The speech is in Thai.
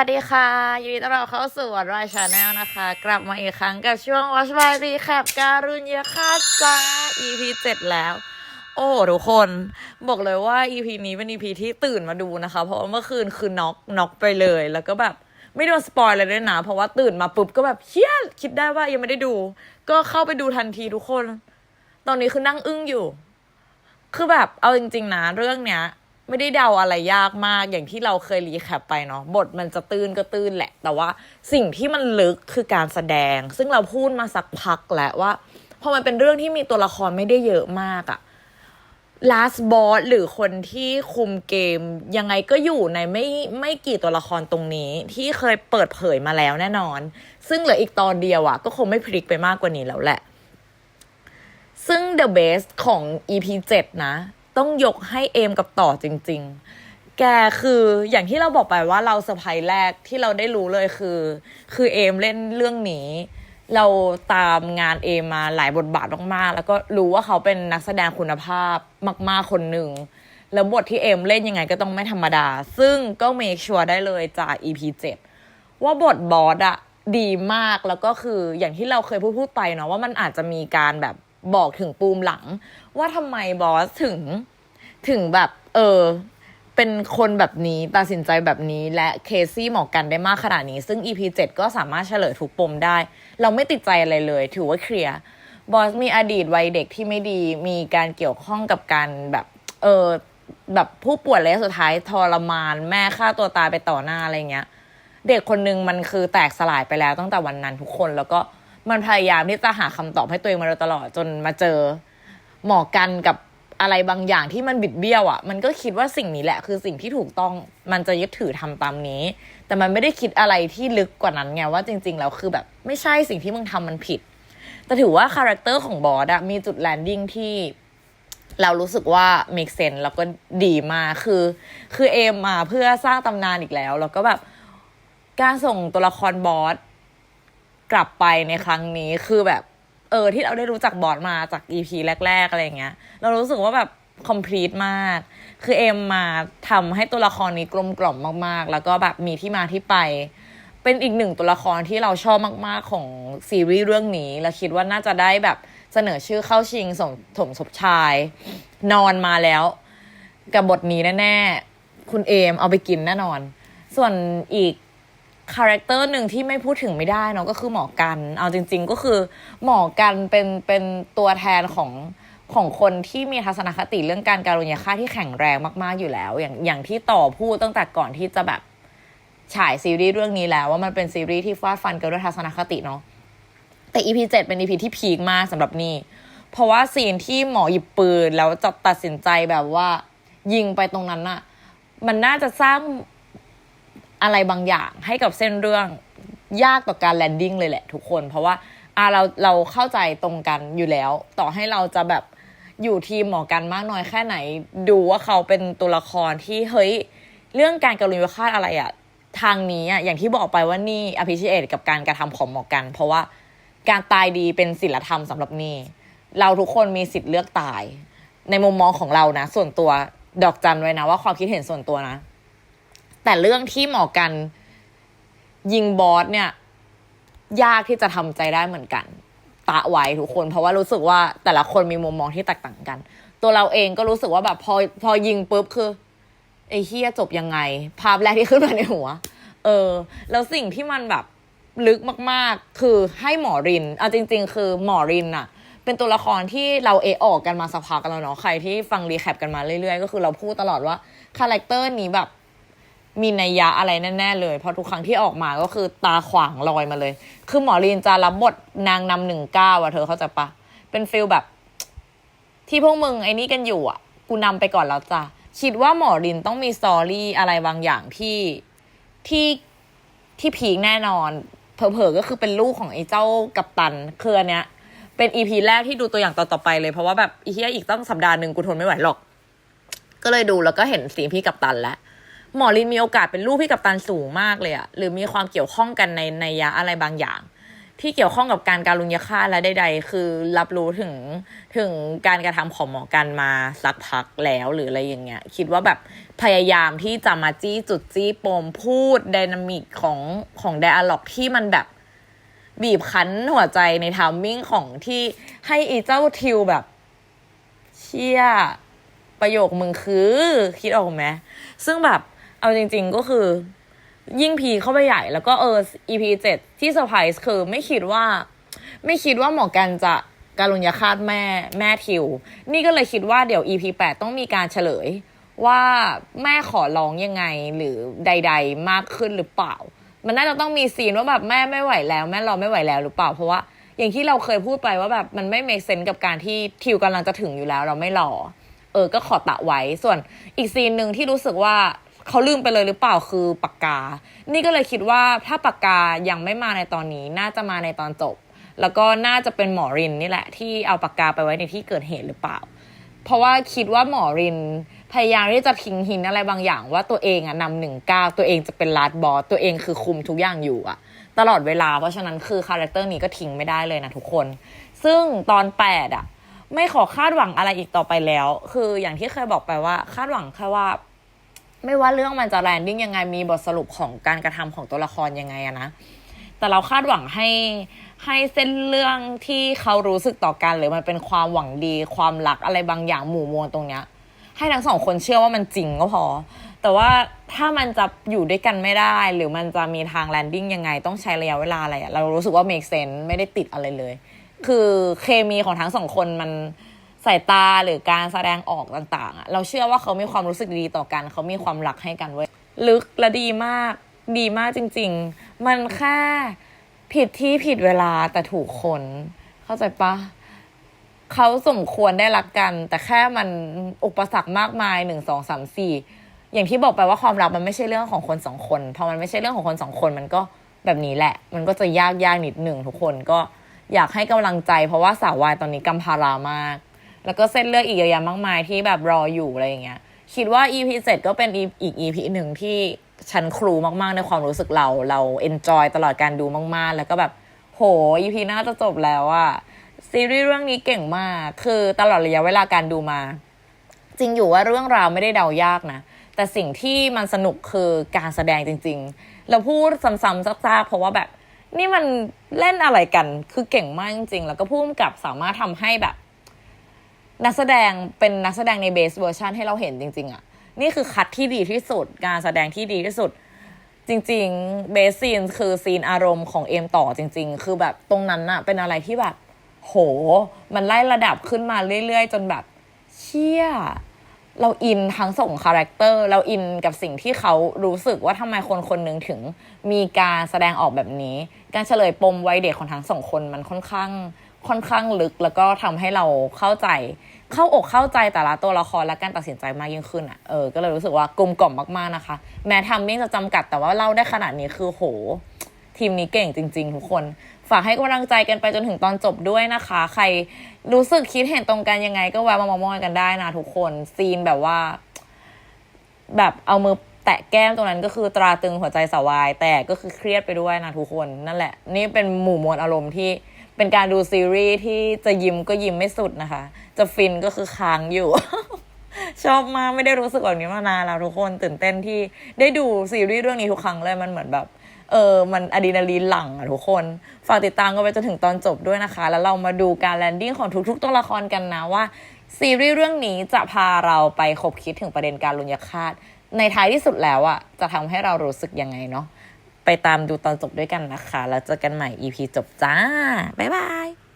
วัสดีค่ะยินดีต้อนรับเข้าสู่วันรายชาแนลนะคะ กลับมาอีกครั้งกับช่วง Watch by Recap การุญยคาจ้า EP 7แล้ว โอ้ทุกคนบอกเลยว่า EP นี้เป็น EP ที่ตื่นมาดูนะคะ เพราะว่าเมื่อคืนคือน็อกน็อกไปเลย แล้วก็แบบไม่โดนสปอยเลยด้วยนะ เพราะว่าตื่นมาปุ๊บก็แบบเฮียคิดได้ว่ายังไม่ได้ดู ก็เข้าไปดูทันทีทุกคน ตอนนี้คือนั่งอึ้งอยู่ คือแบบเอาจริง ๆ นะ เรื่องเนี้ย ไม่ได้เดาอะไรยากมากอย่างที่เราเคยรีแคปไปเนาะบทมันจะตื้นก็ตื้นแหละ แต่ว่าสิ่งที่มันลึกคือการแสดง ซึ่งเราพูดมาสักพักแล้วว่าพอมันเป็นเรื่องที่มีตัวละครไม่ได้เยอะมากอะ last boss หรือคนที่คุมเกม ยังไงก็อยู่ในไม่ไม่กี่ตัวละครตรงนี้ ที่เคยเปิดเผยมาแล้วแน่นอน ซึ่งเหลืออีกตอนเดียวอะก็คงไม่พลิกไปมากกว่านี้แล้วแหละ ซึ่ง The Best ของ EP 7 นะ ต้องยกให้เอมกับต่อจริง ๆ แกคืออย่างที่เราบอกไปว่าเราเซอร์ไพรส์แรกที่เราได้รู้เลยคือ คือเอมเล่นเรื่องนี้ เราตามงานเอมมาหลายบทบาทมากๆ แล้วก็รู้ว่าเขาเป็นนักแสดงคุณภาพมาก ๆ คนหนึ่งแล้วบทที่เอมเล่นยังไงก็ต้องไม่ธรรมดา ซึ่งก็เมคชัวร์ได้เลยจาก EP 7 ว่าบทบอสอะดีมากแล้วก็คืออย่างที่เราเคยพูดพูดไปเนาะว่ามันอาจจะมีการแบบ บอกถึงปูมหลัง ว่าทำไมบอสถึงถึงแบบ เออ เป็นคนแบบนี้ตัดสินใจแบบนี้และเคซี่หมอกกันได้มากขนาดนี้ ซึ่ง EP 7 ก็สามารถเฉลยทุกปมได้ เราไม่ติดใจอะไรเลย ถือว่าเคลียร์บอสมีอดีตวัยเด็กที่ไม่ดี มีการเกี่ยวข้องกับการแบบ เออแบบผู้ป่วยระยะสุดท้ายทรมาน แม่ฆ่าตัวตายไปต่อหน้าอะไรเงี้ย เด็กคนนึงมันคือแตกสลายไปแล้วตั้งแต่วันนั้นทุกคนแล้วก็ มันพยายามที่จะหาคำตอบให้ตัวเองมาโดยตลอดจนมาเจอหมอกันกับอะไรบางอย่างที่มันบิดเบี้ยวอะ่ะ มันก็คิดว่าสิ่งนี้แหละ คือสิ่งที่ถูกต้องมันจะยึดถือทำตามนี้ แต่มันไม่ได้คิดอะไรที่ลึกกว่านั้นไงว่าจริงๆแล้วคือแบบไม่ใช่สิ่งที่มึงทำมันผิด แต่ถือว่าคาแรคเตอร์ของบอสอะมีจุดแลนดิ้งที่เรารู้สึกว่า make sense แล้วก็ดีมากคือ คือเอมมาเพื่อสร้างตำนานอีกแล้ว แล้วก็แบบการส่งตัวละครบอส กลับไปในครั้งนี้คือแบบ เออ ที่เราได้รู้จักบอสมาจาก EP แรก ๆ อะไรอย่างเงี้ย เรารู้สึกว่าแบบ complete มาก คือเอมมาทำให้ตัวละครนี้กลมกล่อมมากๆ แล้วก็แบบมีที่มาที่ไป เป็นอีกหนึ่งตัวละครที่เราชอบมากๆของซีรีส์เรื่องนี้ และคิดว่าน่าจะได้แบบเสนอชื่อเข้าชิงสมถมศพชาย นอนมาแล้ว กับบทนี้แน่ๆ คุณเอมเอาไปกินแน่นอน ส่วนอีก คาแรคเตอร์หนึ่งที่ไม่พูดถึงไม่ได้เนาะก็คือหมอกัน เอาจริง ๆ ก็คือหมอกันเป็นเป็นตัวแทนของของคนที่มีทัศนคติเรื่องการการุญยฆาตที่แข็งแรงมาก ๆ อยู่แล้ว อย่างอย่างที่ต่อพูดตั้งแต่ก่อนที่จะแบบฉายซีรีส์เรื่องนี้แล้ว ว่ามันเป็นซีรีส์ที่ฟาดฟันกันด้วยทัศนคติเนาะแต่ EP 7เป็น EP ที่พีคมากสำหรับนี่เพราะว่าซีนที่หมอหยิบปืนแล้วจะตัดสินใจแบบว่า ยิงไปตรงนั้นอะมันน่าจะสร้าง อะไรบางอย่างให้กับเส้นเรื่องยากต่อการแลนดิ้งเลยแหละทุกคน เพราะว่าอ่าเราเราเข้าใจตรงกันอยู่แล้ว ต่อให้เราจะแบบอยู่ทีมหมอกันมากน้อยแค่ไหน ดูว่าเขาเป็นตัวละครที่เฮ้ยเรื่องการกรุณาฆาตอะไรอะทางนี้อะอย่างที่บอกไปว่านี่อภิชิเอตกับการกระทำของหมอกัน เพราะว่าการตายดีเป็นศีลธรรมสำหรับนี่เราทุกคนมีสิทธิ์เลือกตาย ในมุมมองของเรานะ ส่วนตัวดอกจันไว้นะว่าความคิดเห็นส่วนตัวนะ แต่เรื่องที่หมอกันยิงบอสเนี่ย ยากที่จะทำใจได้เหมือนกัน ตะไว้ทุกคน เพราะว่ารู้สึกว่าแต่ละคนมีมุมมองที่แตกต่างกัน ตัวเราเองก็รู้สึกว่าแบบพอพอยิงปุ๊บคือไอ้เฮียจบยังไง ภาพแรกที่ขึ้นมาในหัว เออ แล้วสิ่งที่มันแบบลึกมาก ๆ คือให้หมอรินเอาจริง ๆ คือหมอรินอะเป็นตัวละครที่เราเอออกกันมาสักพักกันแล้วเนาะใครที่ฟังรีแคปกันมาเรื่อยๆ ก็คือเราพูดตลอดว่าคาแรคเตอร์นี้แบบ มีนัยยะอะไรแน่ๆเลยเพราะทุกครั้งที่ออกมาก็คือตาขวางลอยมาเลย คือหมอรีนจะรับบทนางนำหนึ่งเก้าอะเธอเข้าใจปะเป็นฟิลแบบ ที่พวกมึงไอ้นี่กันอยู่อะกูนำไปก่อนแล้วจ้ะคิดว่าหมอรินต้องมีสตอรี่อะไรบางอย่างที่ที่ที่พีคแน่นอน เผลอๆก็คือเป็นลูกของไอ้เจ้ากัปตันคืออันเนี้ย เป็นอีพีแรกที่ดูตัวอย่างต่อๆไปเลย เพราะว่าแบบอีเฮียอีกต้องสัปดาห์หนึ่งกูทนไม่ไหวหรอก ก็เลยดูแล้วก็เห็นสีพี่กัปตันแล้ว หมอรินมีโอกาสเป็นลูกพี่กัปตันสูงมากเลยอะหรือมีความเกี่ยวข้องกันในในยยะอะไรบางอย่าง ที่เกี่ยวข้องกับการการุญยฆาตและใดๆ คือรับรู้ถึงถึงการกระทำของหมอกันมาสักพักแล้วหรืออะไรอย่างเงี้ย คิดว่าแบบพยายามที่จะมาจี้จุดจี้ปมพูดไดนามิกของของไดอะล็อกที่มันแบบบีบคั้นหัวใจในทามมิ่งของที่ให้อีเจ้าทิวแบบ เชี่ยประโยคมึงคือ คิดออกไหมซึ่งแบบ เอาจริง ๆก็คือ ยิ่งพีเข้าไปใหญ่แล้วก็เออ EP เจ็ดที่เซอร์ไพรส์คือไม่คิดว่า ไม่คิดว่าหมอกันจะการุญยฆาตแม่แม่ทิว นี่ก็เลยคิดว่าเดี๋ยว EP แปดต้องมีการเฉลย ว่าแม่ขอร้องยังไงหรือใด ๆ มากขึ้นหรือเปล่า มันน่าจะต้องมีซีนว่าแบบแม่ไม่ไหวแล้ว แม่รอไม่ไหวแล้วหรือเปล่าเพราะว่าอย่างที่เราเคยพูดไปว่าแบบมันไม่เมคเซนกับการที่ทิวกำลังจะถึงอยู่แล้ว เราไม่รอ เออ ก็ขอตะไว้ ส่วนอีกซีนหนึ่งที่รู้สึกว่า เขาลืมไปเลยหรือเปล่าคือปากกา นี่ก็เลยคิดว่าถ้าปากกายังไม่มาในตอนนี้น่าจะมาในตอนจบ แล้วก็น่าจะเป็นหมอรินนี่แหละ ที่เอาปากกาไปไว้ในที่เกิดเหตุหรือเปล่า เพราะว่าคิดว่าหมอรินพยายามที่จะทิ้งหินอะไรบางอย่าง ว่าตัวเองอะนำหนึ่งก้าวตัวเองจะเป็นลาดบอสตัวเองคือคุมทุกอย่างอยู่อะตลอดเวลาเพราะฉะนั้นคือคาแรคเตอร์นี้ก็ทิ้งไม่ได้เลยนะทุกคน ซึ่งตอนแปดอะไม่ขอคาดหวังอะไรอีกต่อไปแล้ว คืออย่างที่เคยบอกไปว่าคาดหวังแค่ว่า ไม่ว่าเรื่องมันจะแลนดิ้งยังไงมีบทสรุปของการกระทำของตัวละครยังไงอะนะแต่เราคาดหวังให้ให้เส้นเรื่องที่เขารู้สึกต่อกันหรือมันเป็นความหวังดีความรักอะไรบางอย่างหมู่มวลตรงเนี้ย ให้ทั้งสองคนเชื่อว่ามันจริงก็พอ แต่ว่าถ้ามันจะอยู่ด้วยกันไม่ได้ หรือมันจะมีทางแลนดิ้งยังไงต้องใช้ระยะเวลาอะไรอะเรารู้สึกว่า make sense ไม่ได้ติดอะไรเลย คือเคมีของทั้งสองคนมัน สายตาหรือการแสดงออกต่างๆอะเราเชื่อว่าเขามีความรู้สึกดีต่อกัน เขามีความรักให้กันเว้ยลึกและดีมาก ดีมากจริง ๆ มันแค่ผิดที่ผิดเวลาแต่ถูกคน เข้าใจปะเขาสมควรได้รักกัน แต่แค่มันอุปสรรคมากมายหนึ่งสองสามสี่อย่างที่บอกไปว่าความรักมันไม่ใช่เรื่องของคนสองคนพอมันไม่ใช่เรื่องของคนสองคนมันก็แบบนี้แหละ มันก็จะยากยากนิดหนึ่งทุกคนก็อยากให้กำลังใจ เพราะว่าสาววายตอนนี้กำพารามาก แล้วก็เส้นเลือกอีกเยอะแยะมากมายที่แบบรออยู่อะไรอย่างเงี้ย คิดว่า EP เจ็ดก็เป็นอีก EP หนึ่งที่ฉันครูมากๆในความรู้สึกเราเราเอนจอยตลอดการดูมากๆ แล้วก็แบบโห EP หน้าจะจบแล้วอะซีรีส์เรื่องนี้เก่งมาก คือตลอดระยะเวลาการดูมา จริงอยู่ว่าเรื่องราวไม่ได้เดายากนะ แต่สิ่งที่มันสนุกคือการแสดงจริง ๆ เราพูดซ้ำๆซากๆเพราะว่าแบบ นี่มันเล่นอะไรกันคือเก่งมากจริงๆ แล้วก็พูดกับสามารถทำให้แบบ นักแสดงเป็นนักแสดงในเบสเวอร์ชันให้เราเห็นจริง ๆอะนี่คือคัดที่ดีที่สุด การแสดงที่ดีที่สุด จริงๆเบสซีนคือซีนอารมณ์ของเอมต่อจริง ๆ คือแบบตรงนั้นอะเป็นอะไรที่แบบ โห มันไล่ระดับขึ้นมาเรื่อย ๆ จนแบบเชี่ยเราอินทั้งส่งคาแรคเตอร์เราอินกับสิ่งที่เขารู้สึกว่าทำไมคนคนหนึ่งถึงมีการแสดงออกแบบนี้ การเฉลยปมวัยเด็กของทั้งสองคนมันค่อนข้าง ค่อนข้างลึก แล้วก็ทำให้เราเข้าใจ เข้าอกเข้าใจแต่ละตัวละครและการตัดสินใจมากยิ่งขึ้นอะเออก็เลยรู้สึกว่ากลมกล่อมมากๆนะคะ แม้ทำมิ่งจะจำกัดแต่ว่าเล่าได้ขนาดนี้คือโห ทีมนี้เก่งจริง ๆ ทุกคน ฝากให้กำลังใจกันไปจนถึงตอนจบด้วยนะคะ ใครรู้สึกคิดเห็นตรงกันยังไง ก็แวะมามามอยกันได้นะทุกคนซีนแบบว่า แบบเอามือแตะแก้มตรงนั้นก็คือตราตรึงหัวใจสวาย แต่ก็คือเครียดไปด้วยนะทุกคนนั่นแหละ นี่เป็นหมู่มวลอารมณ์ที่ เป็นการดูซีรีส์ที่จะยิ้มก็ยิ้มไม่สุดนะคะ จะฟินก็คือค้างอยู่ ชอบมากไม่ได้รู้สึกแบบนี้มานานแล้วทุกคนตื่นเต้นที่ได้ดูซีรีส์เรื่องนี้ทุกครั้งเลยมันเหมือนแบบเออ มันอะดรีนาลีนหลั่งอะทุกคน ฝากติดตามกันไปจนถึงตอนจบด้วยนะคะ แล้วเรามาดูการแลนดิ้งของทุกๆ ตัวละครกันนะว่า ซีรีส์เรื่องนี้จะพาเราไปคบคิดถึงประเด็นการลุญยฆาต ในท้ายที่สุดแล้วอะจะทำให้เรารู้สึกยังไงเนาะ ไปตามดูตอนจบด้วยกันนะคะ แล้วเจอกันใหม่ EP จบจ้า บ๊ายบาย